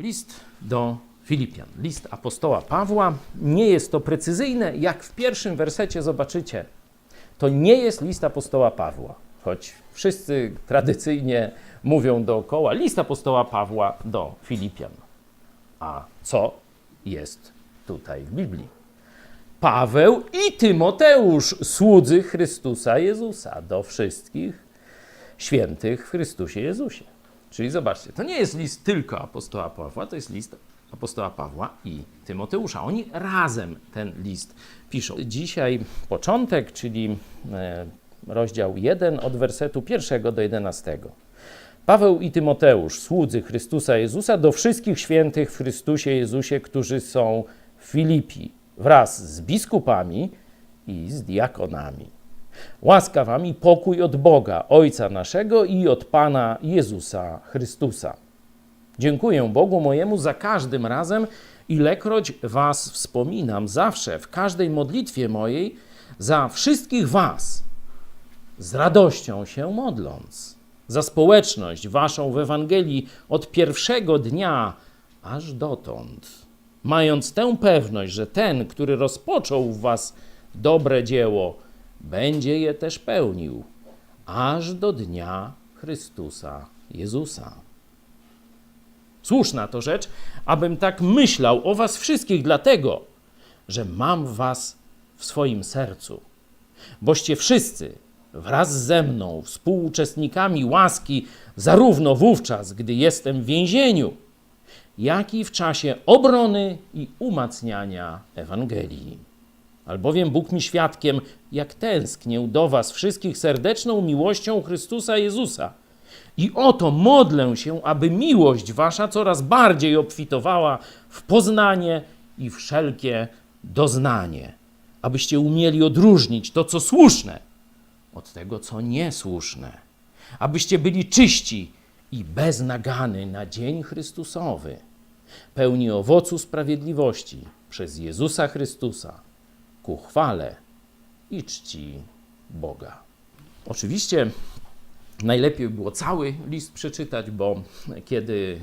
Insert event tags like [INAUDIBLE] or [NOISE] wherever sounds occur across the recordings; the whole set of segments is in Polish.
List do Filipian, list apostoła Pawła. Nie jest to precyzyjne, jak w pierwszym wersecie zobaczycie. To nie jest list apostoła Pawła, choć wszyscy tradycyjnie mówią dookoła list apostoła Pawła do Filipian. A co jest tutaj w Biblii? Paweł i Tymoteusz, słudzy Chrystusa Jezusa, do wszystkich świętych w Chrystusie Jezusie. Czyli zobaczcie, to nie jest list tylko apostoła Pawła, to jest list apostoła Pawła i Tymoteusza. Oni razem ten list piszą. Dzisiaj początek, czyli e, rozdział 1 od wersetu 1 do 11. Paweł i Tymoteusz, słudzy Chrystusa Jezusa, do wszystkich świętych w Chrystusie Jezusie, którzy są w Filipi, wraz z biskupami i z diakonami. Łaska wam i pokój od Boga, Ojca naszego i od Pana Jezusa Chrystusa. Dziękuję Bogu mojemu za każdym razem, ilekroć was wspominam, zawsze, w każdej modlitwie mojej, za wszystkich was, z radością się modląc, za społeczność waszą w Ewangelii od pierwszego dnia aż dotąd, mając tę pewność, że ten, który rozpoczął w was dobre dzieło, będzie je też pełnił, aż do dnia Chrystusa Jezusa. Słuszna to rzecz, abym tak myślał o was wszystkich, dlatego, że mam was w swoim sercu. Boście wszyscy wraz ze mną współuczestnikami łaski, zarówno wówczas, gdy jestem w więzieniu, jak i w czasie obrony i umacniania Ewangelii. Albowiem Bóg mi świadkiem, jak tęsknię do Was wszystkich serdeczną miłością Chrystusa Jezusa. I oto modlę się, aby miłość Wasza coraz bardziej obfitowała w poznanie i wszelkie doznanie, abyście umieli odróżnić to, co słuszne, od tego, co niesłuszne, abyście byli czyści i bez nagany na dzień Chrystusowy, pełni owocu sprawiedliwości przez Jezusa Chrystusa ku chwale i czci Boga. Oczywiście najlepiej by było cały list przeczytać, bo kiedy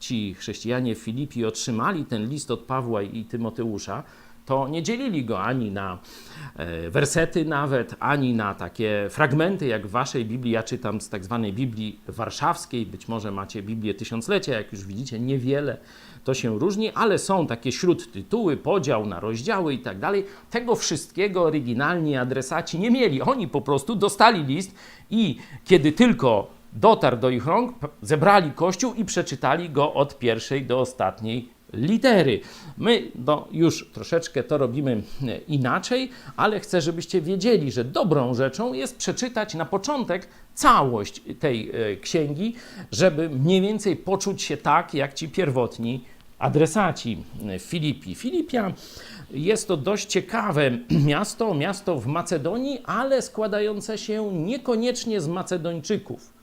ci chrześcijanie w Filipi otrzymali ten list od Pawła i Tymoteusza, to nie dzielili go ani na e, wersety nawet, ani na takie fragmenty, jak w waszej Biblii. Ja czytam z tak zwanej Biblii warszawskiej, być może macie Biblię Tysiąclecia, jak już widzicie, niewiele to się różni, ale są takie śródtytuły, podział na rozdziały i tak dalej. Tego wszystkiego oryginalni adresaci nie mieli. Oni po prostu dostali list i kiedy tylko dotarł do ich rąk, zebrali kościół i przeczytali go od pierwszej do ostatniej litery. My no, już troszeczkę to robimy e, inaczej, ale chcę, żebyście wiedzieli, że dobrą rzeczą jest przeczytać na początek całość tej e, księgi, żeby mniej więcej poczuć się tak, jak ci pierwotni adresaci w Filipi. Filipia jest to dość ciekawe [CLEARS THROAT] miasto, miasto w Macedonii, ale składające się niekoniecznie z Macedończyków.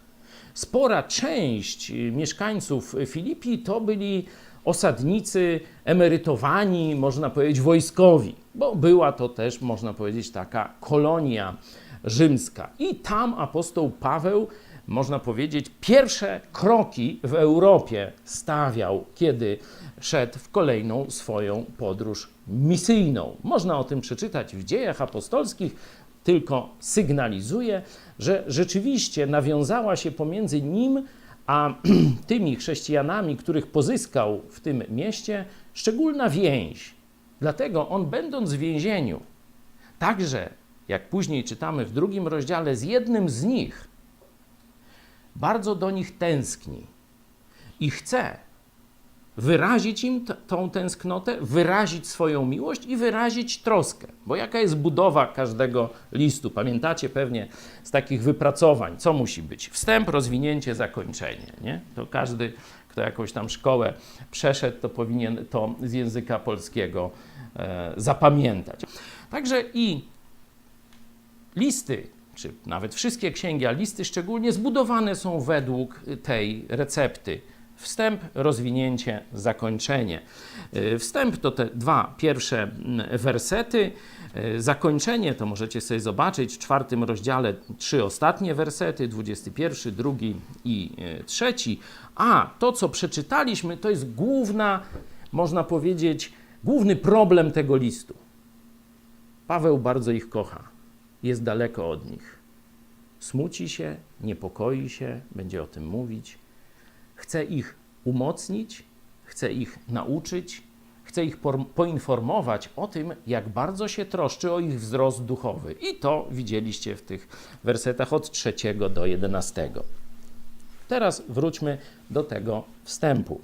Spora część mieszkańców Filipii to byli osadnicy emerytowani, można powiedzieć, wojskowi, bo była to też, można powiedzieć, taka kolonia rzymska. I tam apostoł Paweł, można powiedzieć, pierwsze kroki w Europie stawiał, kiedy szedł w kolejną swoją podróż misyjną. Można o tym przeczytać w dziejach apostolskich, tylko sygnalizuje, że rzeczywiście nawiązała się pomiędzy nim a [CLEARS THROAT] tymi chrześcijanami, których pozyskał w tym mieście, szczególna więź. Dlatego on, będąc w więzieniu, także, jak później czytamy w drugim rozdziale, z jednym z nich, bardzo do nich tęskni i chce wyrazić im tą tęsknotę, wyrazić swoją miłość i wyrazić troskę. Bo jaka jest budowa każdego listu? Pamiętacie pewnie z takich wypracowań, co musi być? Wstęp, rozwinięcie, zakończenie. Nie? To każdy, kto jakąś tam szkołę przeszedł, to powinien to z języka polskiego e, zapamiętać. Także i listy, czy nawet wszystkie księgi, a listy szczególnie zbudowane są według tej recepty. Wstęp, rozwinięcie, zakończenie. Y, Wstęp to te dwa pierwsze mm, wersety. E, Zakończenie to możecie sobie zobaczyć w czwartym rozdziale trzy ostatnie wersety, 21, drugi i e, trzeci. A to, co przeczytaliśmy, to jest główna, można powiedzieć, główny problem tego listu. Paweł bardzo ich kocha, jest daleko od nich. Smuci się, niepokoi się, będzie o tym mówić. Chce ich umocnić, chce ich nauczyć, chce ich poinformować o tym, jak bardzo się troszczy o ich wzrost duchowy. I to widzieliście w tych wersetach od trzeciego do jedenastego. Teraz wróćmy do tego wstępu.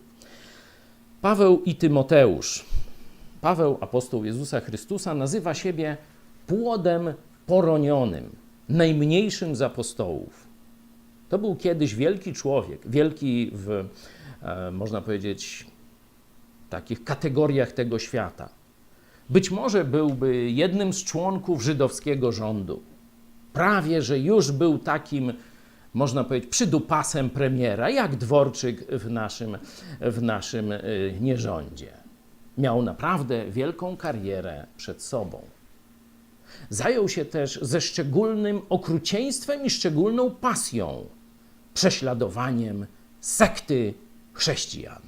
Paweł i Tymoteusz. Paweł, apostoł Jezusa Chrystusa, nazywa siebie płodem poronionym, najmniejszym z apostołów. To był kiedyś wielki człowiek, wielki w, e, można powiedzieć, takich kategoriach tego świata. Być może byłby jednym z członków żydowskiego rządu. Prawie, że już był takim, można powiedzieć, przydupasem premiera, jak Dworczyk w naszym, w naszym y, nierządzie. Miał naprawdę wielką karierę przed sobą. Zajął się też ze szczególnym okrucieństwem i szczególną pasją prześladowaniem sekty chrześcijan.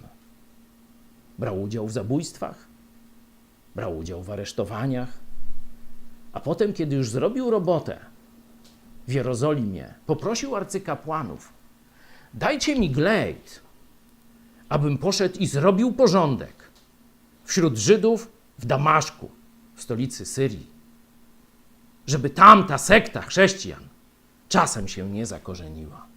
Brał udział w zabójstwach, brał udział w aresztowaniach, a potem, kiedy już zrobił robotę w Jerozolimie, poprosił arcykapłanów: Dajcie mi glejt, abym poszedł i zrobił porządek wśród Żydów w Damaszku, w stolicy Syrii, żeby tam ta sekta chrześcijan czasem się nie zakorzeniła.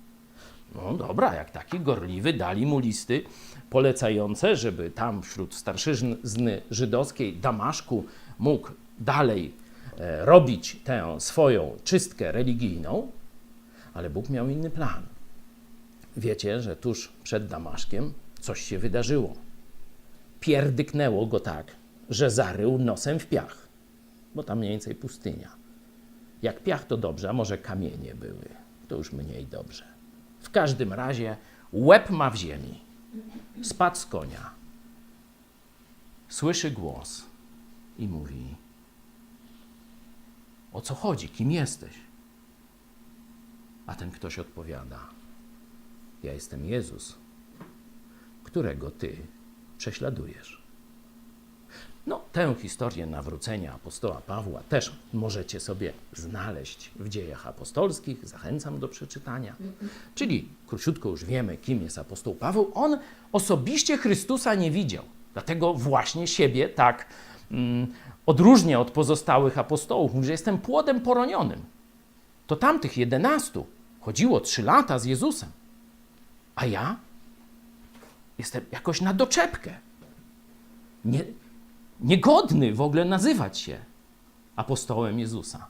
No dobra, jak taki gorliwy, dali mu listy polecające, żeby tam wśród starszyzny żydowskiej Damaszku mógł dalej e, robić tę swoją czystkę religijną, ale Bóg miał inny plan. Wiecie, że tuż przed Damaszkiem coś się wydarzyło. Pierdyknęło go tak, że zarył nosem w piach, bo tam mniej więcej pustynia. Jak piach to dobrze, a może kamienie były, to już mniej dobrze. W każdym razie łeb ma w ziemi. Spadł z konia. Słyszy głos i mówi: O co chodzi? Kim jesteś? A ten ktoś odpowiada: Ja jestem Jezus, którego ty prześladujesz. No, tę historię nawrócenia apostoła Pawła też możecie sobie znaleźć w dziejach apostolskich. Zachęcam do przeczytania. Czyli króciutko już wiemy, kim jest apostoł Paweł. On osobiście Chrystusa nie widział, dlatego właśnie siebie tak mm, odróżnia od pozostałych apostołów. Mówi, że jestem płodem poronionym. To tamtych jedenastu chodziło trzy lata z Jezusem, a ja jestem jakoś na doczepkę. Nie, niegodny w ogóle nazywać się apostołem Jezusa.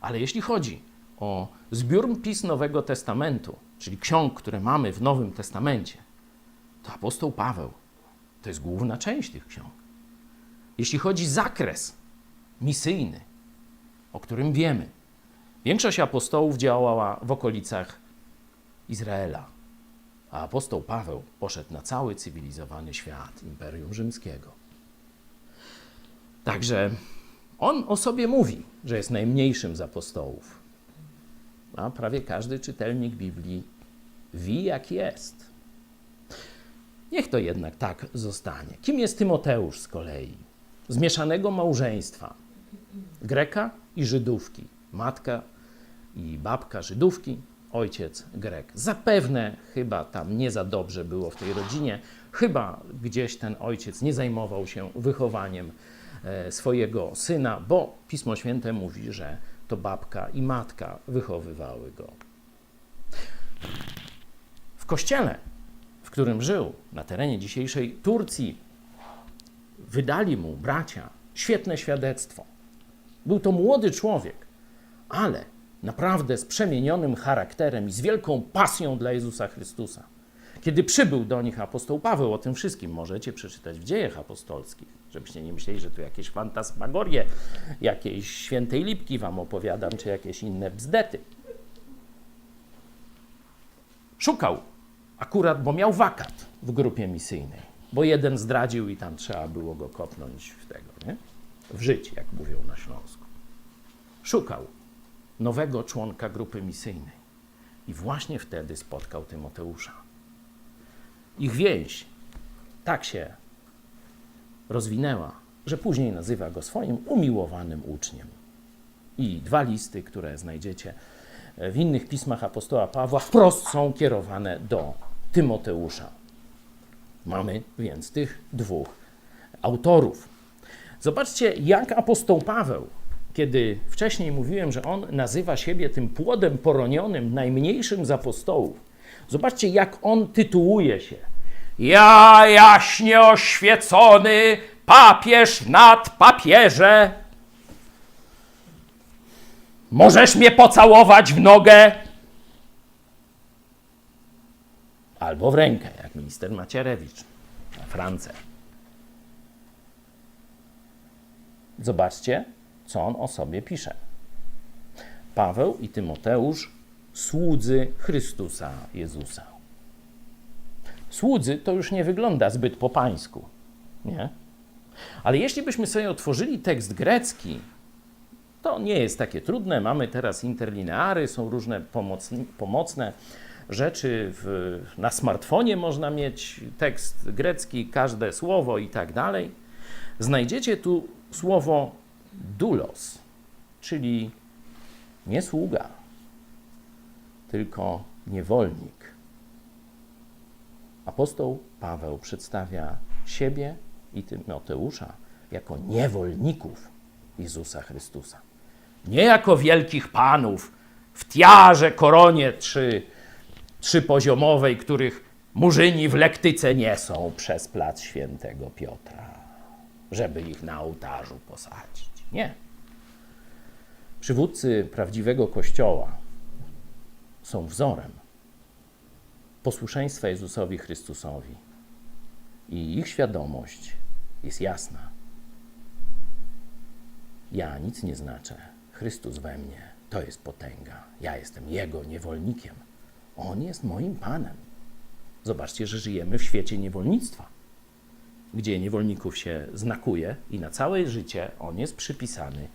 Ale jeśli chodzi o zbiór pism Nowego Testamentu, czyli ksiąg, które mamy w Nowym Testamencie, to apostoł Paweł to jest główna część tych ksiąg. Jeśli chodzi zakres misyjny, o którym wiemy, większość apostołów działała w okolicach Izraela, a apostoł Paweł poszedł na cały cywilizowany świat Imperium Rzymskiego. Także on o sobie mówi, że jest najmniejszym z apostołów. A prawie każdy czytelnik Biblii wie, jak jest. Niech to jednak tak zostanie. Kim jest Tymoteusz z kolei? Zmieszanego małżeństwa Greka i Żydówki. Matka i babka Żydówki, ojciec Grek. Zapewne chyba tam nie za dobrze było w tej rodzinie, chyba gdzieś ten ojciec nie zajmował się wychowaniem swojego syna, bo Pismo Święte mówi, że to babka i matka wychowywały go. W kościele, w którym żył, na terenie dzisiejszej Turcji, wydali mu bracia świetne świadectwo. Był to młody człowiek, ale naprawdę z przemienionym charakterem i z wielką pasją dla Jezusa Chrystusa. Kiedy przybył do nich apostoł Paweł, o tym wszystkim możecie przeczytać w dziejach apostolskich, żebyście nie myśleli, że tu jakieś fantasmagorie, jakiejś świętej lipki wam opowiadam, czy jakieś inne bzdety. Szukał akurat, bo miał wakat w grupie misyjnej, bo jeden zdradził i tam trzeba było go kopnąć w tego, nie? W życie, jak mówią na Śląsku. szukał nowego członka grupy misyjnej. I właśnie wtedy spotkał Tymoteusza. Ich więź tak się rozwinęła, że później nazywa go swoim umiłowanym uczniem. I dwa listy, które znajdziecie w innych pismach apostoła Pawła, wprost są kierowane do Tymoteusza. Mamy więc tych dwóch autorów. Zobaczcie, jak apostoł Paweł, kiedy wcześniej mówiłem, że on nazywa siebie tym płodem poronionym, najmniejszym z apostołów, zobaczcie, jak on tytułuje się. Ja jaśnie oświecony papież nad papieże. Możesz mnie pocałować w nogę albo w rękę, jak minister Macierewicz na France. Zobaczcie, co on o sobie pisze. Paweł i Tymoteusz, słudzy Chrystusa Jezusa. Słudzy to już nie wygląda zbyt po pańsku, nie? Ale jeśli byśmy sobie otworzyli tekst grecki, to nie jest takie trudne. Mamy teraz interlineary, są różne pomocne, rzeczy. Na smartfonie można mieć tekst grecki, każde słowo i tak dalej. Znajdziecie tu słowo doulos, czyli nie sługa, tylko niewolnik. Apostoł Paweł przedstawia siebie i Tymoteusza jako niewolników Jezusa Chrystusa. Nie jako wielkich panów w tiarze, koronie trzy, trzypoziomowej, których murzyni w lektyce niosą przez plac świętego Piotra, żeby ich na ołtarzu posadzić. Nie. Przywódcy prawdziwego Kościoła są wzorem posłuszeństwa Jezusowi Chrystusowi i ich świadomość jest jasna. Ja nic nie znaczę. Chrystus we mnie to jest potęga. Ja jestem Jego niewolnikiem. On jest moim Panem. Zobaczcie, że żyjemy w świecie niewolnictwa, gdzie niewolników się znakuje i na całe życie on jest przypisany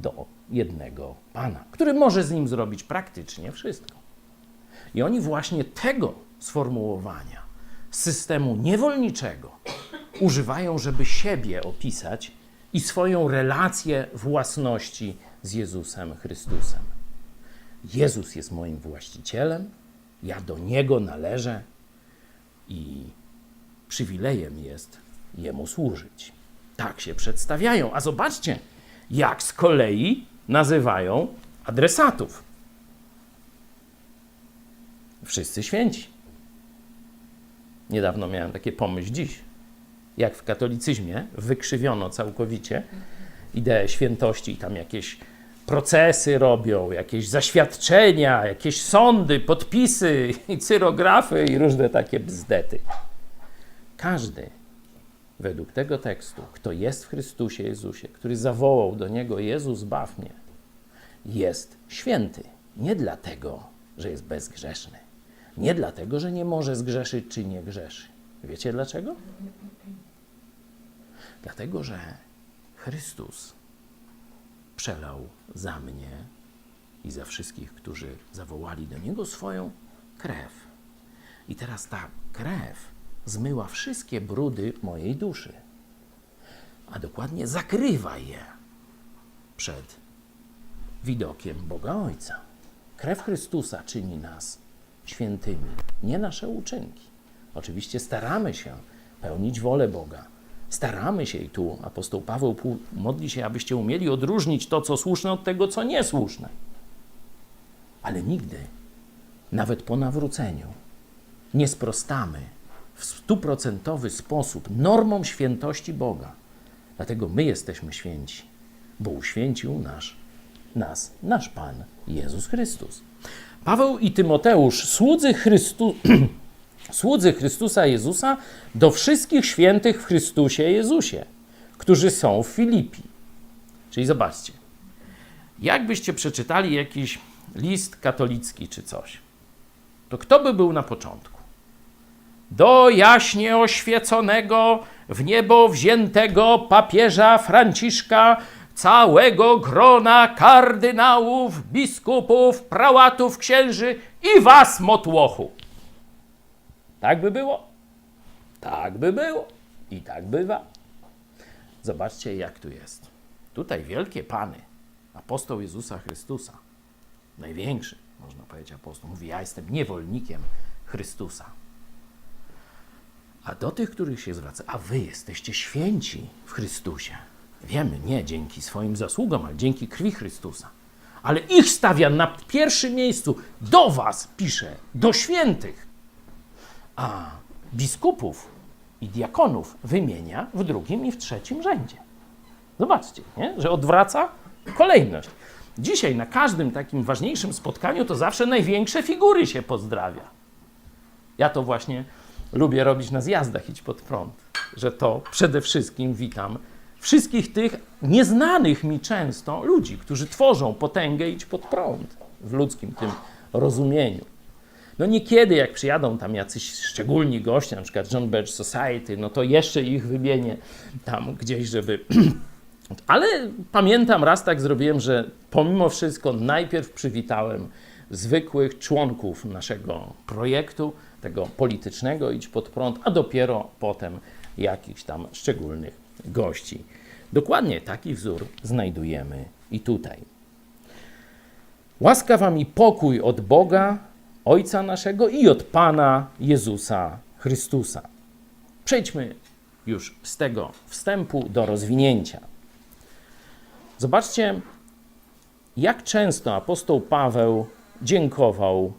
do jednego Pana, który może z nim zrobić praktycznie wszystko. I oni właśnie tego sformułowania systemu niewolniczego używają, żeby siebie opisać i swoją relację własności z Jezusem Chrystusem. Jezus jest moim właścicielem, ja do Niego należę i przywilejem jest Jemu służyć. Tak się przedstawiają. A zobaczcie, jak z kolei nazywają adresatów. Wszyscy święci. Niedawno miałem takie pomysł dziś, jak w katolicyzmie wykrzywiono całkowicie ideę świętości i tam jakieś procesy robią, jakieś zaświadczenia, jakieś sądy, podpisy i cyrografy i różne takie bzdety. Każdy według tego tekstu, kto jest w Chrystusie Jezusie, który zawołał do niego Jezus zbaw mnie, jest święty. Nie dlatego, że jest bezgrzeszny. Nie dlatego, że nie może zgrzeszyć czy nie grzeszy. Wiecie dlaczego? Dlatego, że Chrystus przelał za mnie i za wszystkich, którzy zawołali do Niego swoją krew. I teraz ta krew zmyła wszystkie brudy mojej duszy, a dokładnie zakrywa je przed widokiem Boga Ojca. Krew Chrystusa czyni nas świętymi, nie nasze uczynki. Oczywiście staramy się pełnić wolę Boga. Staramy się i tu apostoł Paweł modli się, abyście umieli odróżnić to, co słuszne, od tego, co niesłuszne. Ale nigdy, nawet po nawróceniu, nie sprostamy w stuprocentowy sposób normom świętości Boga. Dlatego my jesteśmy święci, bo uświęcił nasz, nas nasz Pan Jezus Chrystus. Paweł i Tymoteusz, słudzy, Chrystu, [CLEARS THROAT] słudzy Chrystusa Jezusa, do wszystkich świętych w Chrystusie Jezusie, którzy są w Filipi. Czyli zobaczcie, jakbyście przeczytali jakiś list katolicki czy coś, to kto by był na początku? Do jaśnie oświeconego, w niebo wziętego papieża Franciszka, całego grona kardynałów, biskupów, prałatów, księży i was, motłochu. Tak by było? Tak by było. I tak bywa. Zobaczcie, jak tu jest. Tutaj wielkie pany, apostoł Jezusa Chrystusa, największy, można powiedzieć, apostoł, mówi: Ja jestem niewolnikiem Chrystusa. A do tych, których się zwraca, a wy jesteście święci w Chrystusie. Wiemy, nie dzięki swoim zasługom, ale dzięki krwi Chrystusa. Ale ich stawia na pierwszym miejscu. Do was pisze, do świętych. A biskupów i diakonów wymienia w drugim i w trzecim rzędzie. Zobaczcie, nie? że odwraca kolejność. Dzisiaj na każdym takim ważniejszym spotkaniu to zawsze największe figury się pozdrawia. Ja to właśnie lubię robić na zjazdach Idź Pod Prąd, że to przede wszystkim witam wszystkich tych nieznanych mi często ludzi, którzy tworzą potęgę Idź Pod Prąd w ludzkim tym rozumieniu. No niekiedy, jak przyjadą tam jacyś szczególni goście, na przykład John Birch Society, no to jeszcze ich wymienię tam gdzieś, żeby... [CLEARS THROAT] Ale pamiętam, raz tak zrobiłem, że pomimo wszystko najpierw przywitałem zwykłych członków naszego projektu, tego politycznego Idź Pod Prąd, a dopiero potem jakichś tam szczególnych gości. Dokładnie taki wzór znajdujemy i tutaj. Łaska wam i pokój od Boga, Ojca naszego i od Pana Jezusa Chrystusa. Przejdźmy już z tego wstępu do rozwinięcia. Zobaczcie, jak często apostoł Paweł dziękował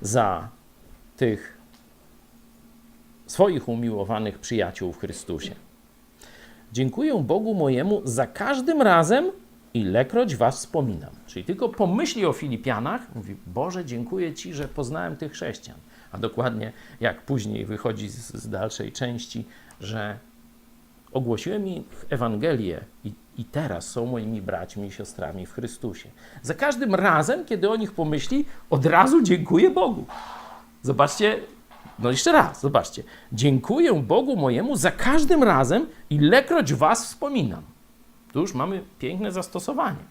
za tych swoich umiłowanych przyjaciół w Chrystusie. Dziękuję Bogu mojemu za każdym razem, ilekroć was wspominam. Czyli tylko pomyśli o Filipianach, mówi, Boże, dziękuję Ci, że poznałem tych chrześcijan. A dokładnie jak później wychodzi z, z dalszej części, że ogłosiłem ich Ewangelię i, i teraz są moimi braćmi i siostrami w Chrystusie. Za każdym razem, kiedy o nich pomyśli, od razu dziękuję Bogu. Zobaczcie, no jeszcze raz, zobaczcie. Dziękuję Bogu mojemu za każdym razem, ilekroć was wspominam. Tu już mamy piękne zastosowanie.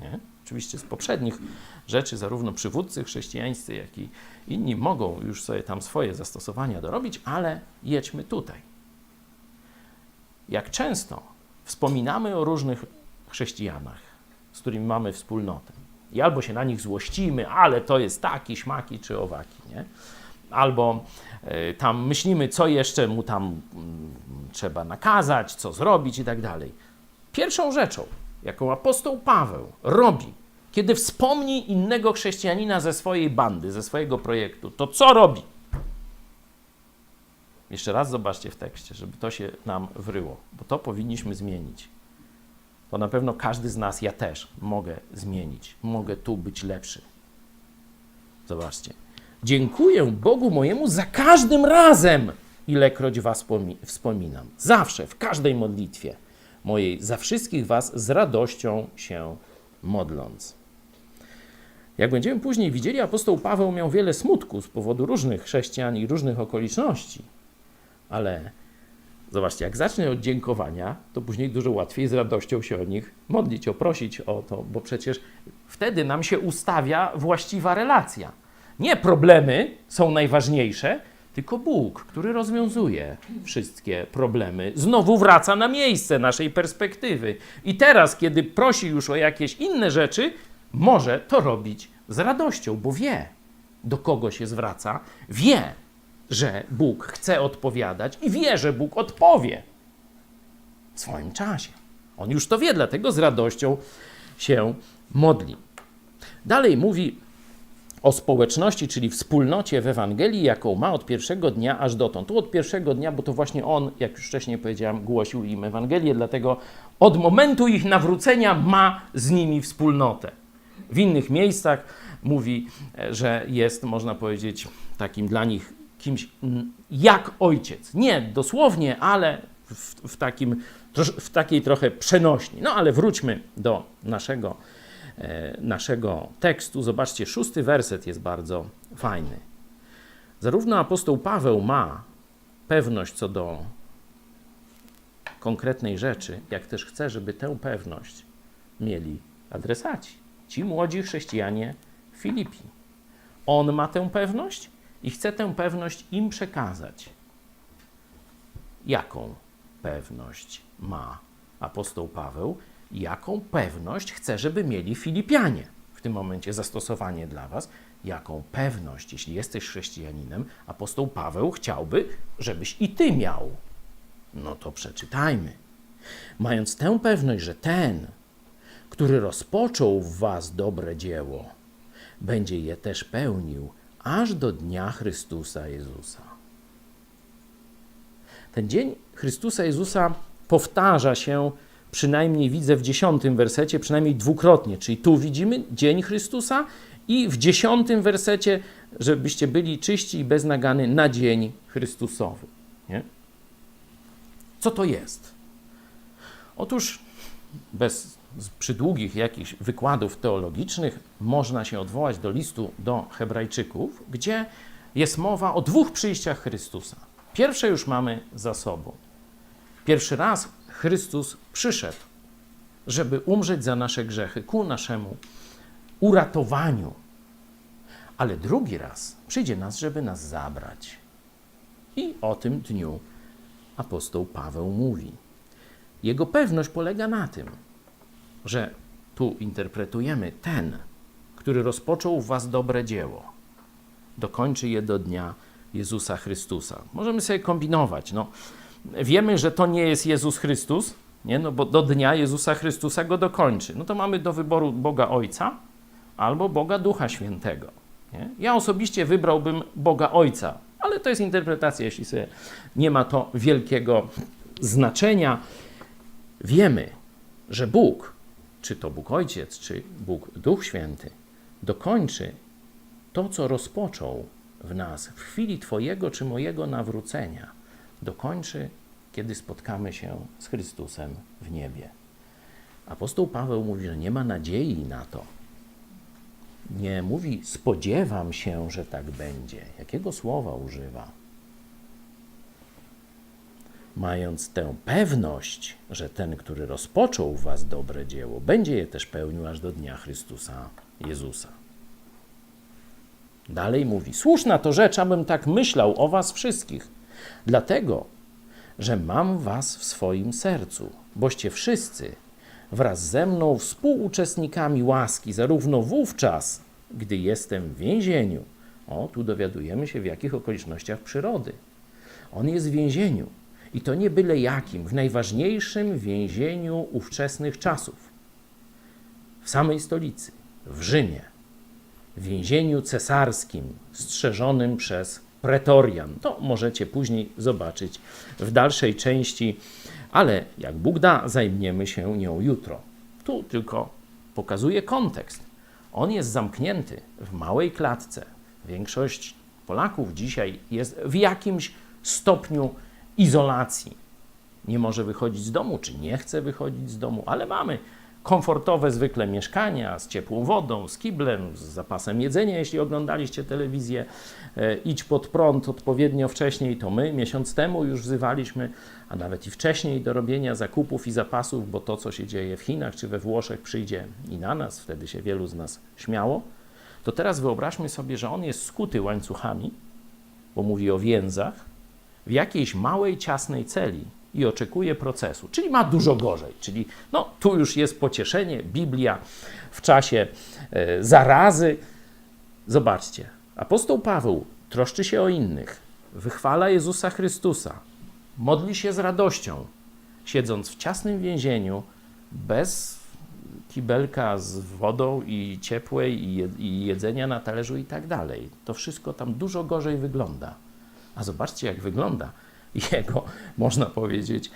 Nie? Oczywiście z poprzednich rzeczy, zarówno przywódcy chrześcijańscy, jak i inni mogą już sobie tam swoje zastosowania dorobić, ale jedźmy tutaj. Jak często wspominamy o różnych chrześcijanach, z którymi mamy wspólnotę. I albo się na nich złościmy, ale to jest taki, śmaki czy owaki, nie? Albo y, tam myślimy, co jeszcze mu tam y, trzeba nakazać, co zrobić i tak dalej. Pierwszą rzeczą, jaką apostoł Paweł robi, kiedy wspomni innego chrześcijanina ze swojej bandy, ze swojego projektu, to co robi? Jeszcze raz zobaczcie w tekście, żeby to się nam wryło, bo to powinniśmy zmienić. To na pewno każdy z nas, ja też, mogę zmienić. Mogę tu być lepszy. Zobaczcie. Dziękuję Bogu mojemu za każdym razem, ilekroć was wspominam. Zawsze, w każdej modlitwie mojej, za wszystkich was z radością się modląc. Jak będziemy później widzieli, apostoł Paweł miał wiele smutku z powodu różnych chrześcijan i różnych okoliczności. Ale zobaczcie, jak zacznie od dziękowania, to później dużo łatwiej z radością się o nich modlić, oprosić o to, bo przecież wtedy nam się ustawia właściwa relacja. Nie problemy są najważniejsze, tylko Bóg, który rozwiązuje wszystkie problemy, znowu wraca na miejsce naszej perspektywy. I teraz, kiedy prosi już o jakieś inne rzeczy, może to robić z radością, bo wie, do kogo się zwraca, wie, że Bóg chce odpowiadać i wie, że Bóg odpowie w swoim czasie. On już to wie, dlatego z radością się modli. Dalej mówi o społeczności, czyli wspólnocie w Ewangelii, jaką ma od pierwszego dnia aż dotąd. Tu od pierwszego dnia, bo to właśnie on, jak już wcześniej powiedziałem, głosił im Ewangelię, dlatego od momentu ich nawrócenia ma z nimi wspólnotę. W innych miejscach mówi, że jest, można powiedzieć, takim dla nich kimś jak ojciec. Nie dosłownie, ale w, w, takim, w takiej trochę przenośni. No ale wróćmy do naszego E, naszego tekstu. Zobaczcie, szósty werset jest bardzo fajny. Zarówno apostoł Paweł ma pewność co do konkretnej rzeczy, jak też chcę, żeby tę pewność mieli adresaci, ci młodzi chrześcijanie w Filipii. On ma tę pewność i chce tę pewność im przekazać. Jaką pewność ma apostoł Paweł? Jaką pewność chce, żeby mieli Filipianie? W tym momencie zastosowanie dla Was. Jaką pewność, jeśli jesteś chrześcijaninem, apostoł Paweł chciałby, żebyś i ty miał? No to przeczytajmy. Mając tę pewność, że ten, który rozpoczął w Was dobre dzieło, będzie je też pełnił aż do dnia Chrystusa Jezusa. Ten dzień Chrystusa Jezusa powtarza się, przynajmniej widzę w dziesiątym wersecie, przynajmniej dwukrotnie. Czyli tu widzimy dzień Chrystusa i w dziesiątym wersecie, żebyście byli czyści i bez nagany na dzień Chrystusowy. Nie? Co to jest? Otóż bez przydługich jakichś wykładów teologicznych można się odwołać do listu do Hebrajczyków, gdzie jest mowa o dwóch przyjściach Chrystusa. Pierwsze już mamy za sobą. Pierwszy raz Chrystus przyszedł, żeby umrzeć za nasze grzechy, ku naszemu uratowaniu. Ale drugi raz przyjdzie nas, żeby nas zabrać. I o tym dniu apostoł Paweł mówi. Jego pewność polega na tym, że tu interpretujemy ten, który rozpoczął w was dobre dzieło, dokończy je do dnia Jezusa Chrystusa. Możemy sobie kombinować. No, wiemy, że to nie jest Jezus Chrystus, nie? No, bo do dnia Jezusa Chrystusa go dokończy. No to mamy do wyboru Boga Ojca albo Boga Ducha Świętego. Nie? Ja osobiście wybrałbym Boga Ojca, ale to jest interpretacja, jeśli sobie nie ma to wielkiego znaczenia. Wiemy, że Bóg, czy to Bóg Ojciec, czy Bóg Duch Święty, dokończy to, co rozpoczął w nas w chwili Twojego czy mojego nawrócenia. Dokończy, kiedy spotkamy się z Chrystusem w niebie. Apostoł Paweł mówi, że nie ma nadziei na to. Nie mówi, spodziewam się, że tak będzie. Jakiego słowa używa? Mając tę pewność, że ten, który rozpoczął w was dobre dzieło, będzie je też pełnił aż do dnia Chrystusa Jezusa. Dalej mówi: Słuszna to rzecz, abym tak myślał o was wszystkich, dlatego, że mam was w swoim sercu, boście wszyscy wraz ze mną współuczestnikami łaski, zarówno wówczas, gdy jestem w więzieniu. O, tu dowiadujemy się, w jakich okolicznościach przyrody. On jest w więzieniu i to nie byle jakim, w najważniejszym więzieniu ówczesnych czasów. W samej stolicy, w Rzymie, w więzieniu cesarskim, strzeżonym przez pretorian. To możecie później zobaczyć w dalszej części, ale jak Bóg da, zajmiemy się nią jutro. Tu tylko pokazuję kontekst. On jest zamknięty w małej klatce. Większość Polaków dzisiaj jest w jakimś stopniu izolacji. Nie może wychodzić z domu, czy nie chce wychodzić z domu, ale mamy komfortowe zwykle mieszkania z ciepłą wodą, z kiblem, z zapasem jedzenia. Jeśli oglądaliście telewizję e, Idź pod prąd odpowiednio wcześniej, to my miesiąc temu już wzywaliśmy, a nawet i wcześniej do robienia zakupów i zapasów, bo to, co się dzieje w Chinach czy we Włoszech, przyjdzie i na nas, wtedy się wielu z nas śmiało. To teraz wyobraźmy sobie, że on jest skuty łańcuchami, bo mówi o więzach, w jakiejś małej, ciasnej celi i oczekuje procesu, czyli ma dużo gorzej. Czyli no, tu już jest pocieszenie, Biblia w czasie e, zarazy. Zobaczcie, apostoł Paweł troszczy się o innych, wychwala Jezusa Chrystusa, modli się z radością, siedząc w ciasnym więzieniu, bez kibelka z wodą i ciepłej i, je, i jedzenia na talerzu i tak dalej. To wszystko tam dużo gorzej wygląda. A zobaczcie, jak wygląda jego, można powiedzieć,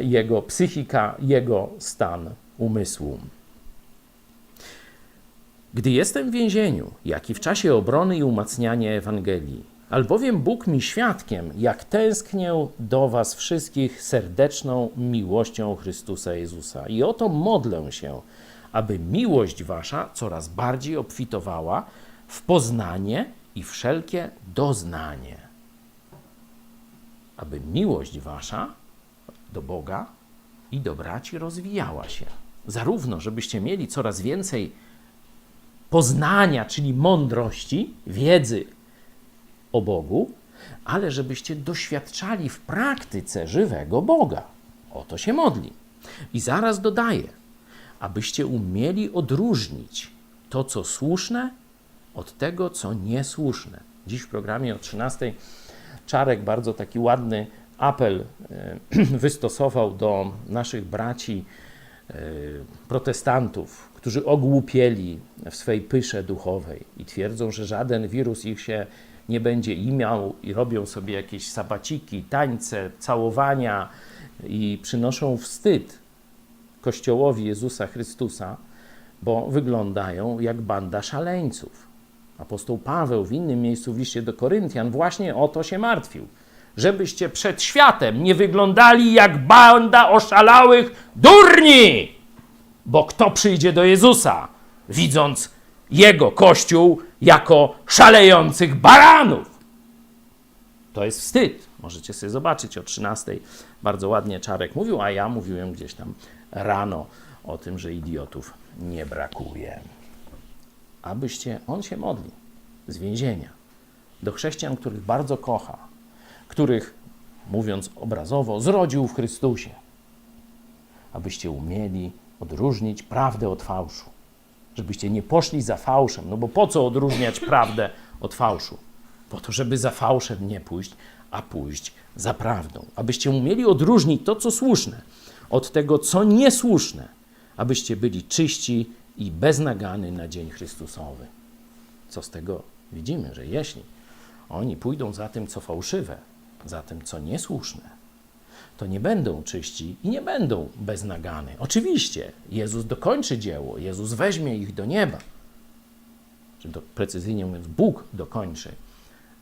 jego psychika, jego stan umysłu. Gdy jestem w więzieniu, jak i w czasie obrony i umacniania Ewangelii, albowiem Bóg mi świadkiem, jak tęsknię do Was wszystkich serdeczną miłością Chrystusa Jezusa. I oto modlę się, aby miłość Wasza coraz bardziej obfitowała w poznanie i wszelkie doznanie aby miłość wasza do Boga i do braci rozwijała się. Zarówno, żebyście mieli coraz więcej poznania, czyli mądrości, wiedzy o Bogu, ale żebyście doświadczali w praktyce żywego Boga. O to się modli. I zaraz dodaje, abyście umieli odróżnić to, co słuszne, od tego, co niesłuszne. Dziś w programie o 13 Czarek bardzo taki ładny apel e, [CLEARS THROAT] wystosował do naszych braci e, protestantów, którzy ogłupieli w swej pysze duchowej i twierdzą, że żaden wirus ich się nie będzie imiał i robią sobie jakieś sabaciki, tańce, całowania i przynoszą wstyd Kościołowi Jezusa Chrystusa, bo wyglądają jak banda szaleńców. Apostoł Paweł w innym miejscu w liście do Koryntian właśnie o to się martwił. Żebyście przed światem nie wyglądali jak banda oszalałych durni! Bo kto przyjdzie do Jezusa, widząc jego kościół jako szalejących baranów? To jest wstyd. Możecie sobie zobaczyć o 13. Bardzo ładnie Czarek mówił, a ja mówiłem gdzieś tam rano o tym, że idiotów nie brakuje. Abyście, on się modli z więzienia do chrześcijan, których bardzo kocha, których, mówiąc obrazowo, zrodził w Chrystusie, abyście umieli odróżnić prawdę od fałszu. Żebyście nie poszli za fałszem, no bo po co odróżniać prawdę od fałszu? Po to, żeby za fałszem nie pójść, a pójść za prawdą. Abyście umieli odróżnić to, co słuszne, od tego, co niesłuszne, abyście byli czyści i beznagany na dzień Chrystusowy. Co z tego widzimy, że jeśli oni pójdą za tym, co fałszywe, za tym, co niesłuszne, to nie będą czyści i nie będą beznagany. Oczywiście Jezus dokończy dzieło, Jezus weźmie ich do nieba. Czy do, precyzyjnie mówiąc, Bóg dokończy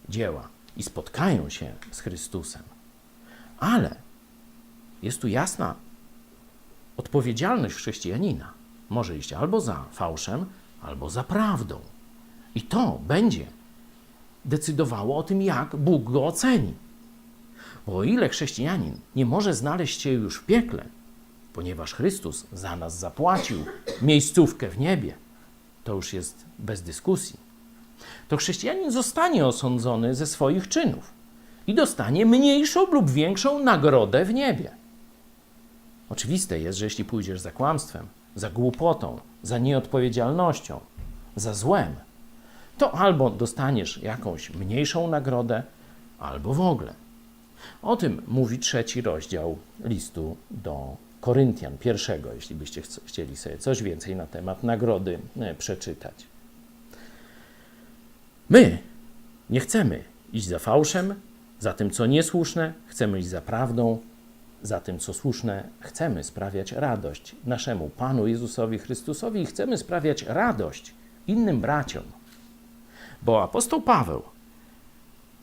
dzieła i spotkają się z Chrystusem. Ale jest tu jasna odpowiedzialność chrześcijanina. Może iść albo za fałszem, albo za prawdą. I to będzie decydowało o tym, jak Bóg go oceni. Bo o ile chrześcijanin nie może znaleźć się już w piekle, ponieważ Chrystus za nas zapłacił miejscówkę w niebie, to już jest bez dyskusji, to chrześcijanin zostanie osądzony ze swoich czynów i dostanie mniejszą lub większą nagrodę w niebie. Oczywiste jest, że jeśli pójdziesz za kłamstwem, za głupotą, za nieodpowiedzialnością, za złem, to albo dostaniesz jakąś mniejszą nagrodę, albo w ogóle. O tym mówi trzeci rozdział listu do Koryntian, pierwszego, jeśli byście chc- chcieli sobie coś więcej na temat nagrody e, przeczytać. My nie chcemy iść za fałszem, za tym, co niesłuszne, chcemy iść za prawdą, za tym, co słuszne, chcemy sprawiać radość naszemu Panu Jezusowi Chrystusowi i chcemy sprawiać radość innym braciom. Bo apostoł Paweł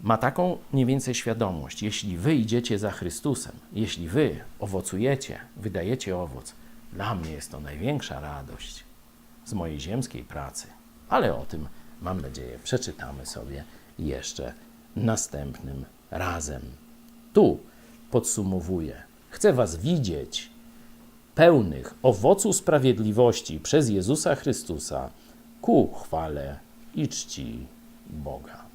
ma taką mniej więcej świadomość, jeśli wy idziecie za Chrystusem, jeśli wy owocujecie, wydajecie owoc, dla mnie jest to największa radość z mojej ziemskiej pracy. Ale o tym, mam nadzieję, przeczytamy sobie jeszcze następnym razem. Tu podsumowuję. Chcę Was widzieć pełnych owocu sprawiedliwości przez Jezusa Chrystusa ku chwale i czci Boga.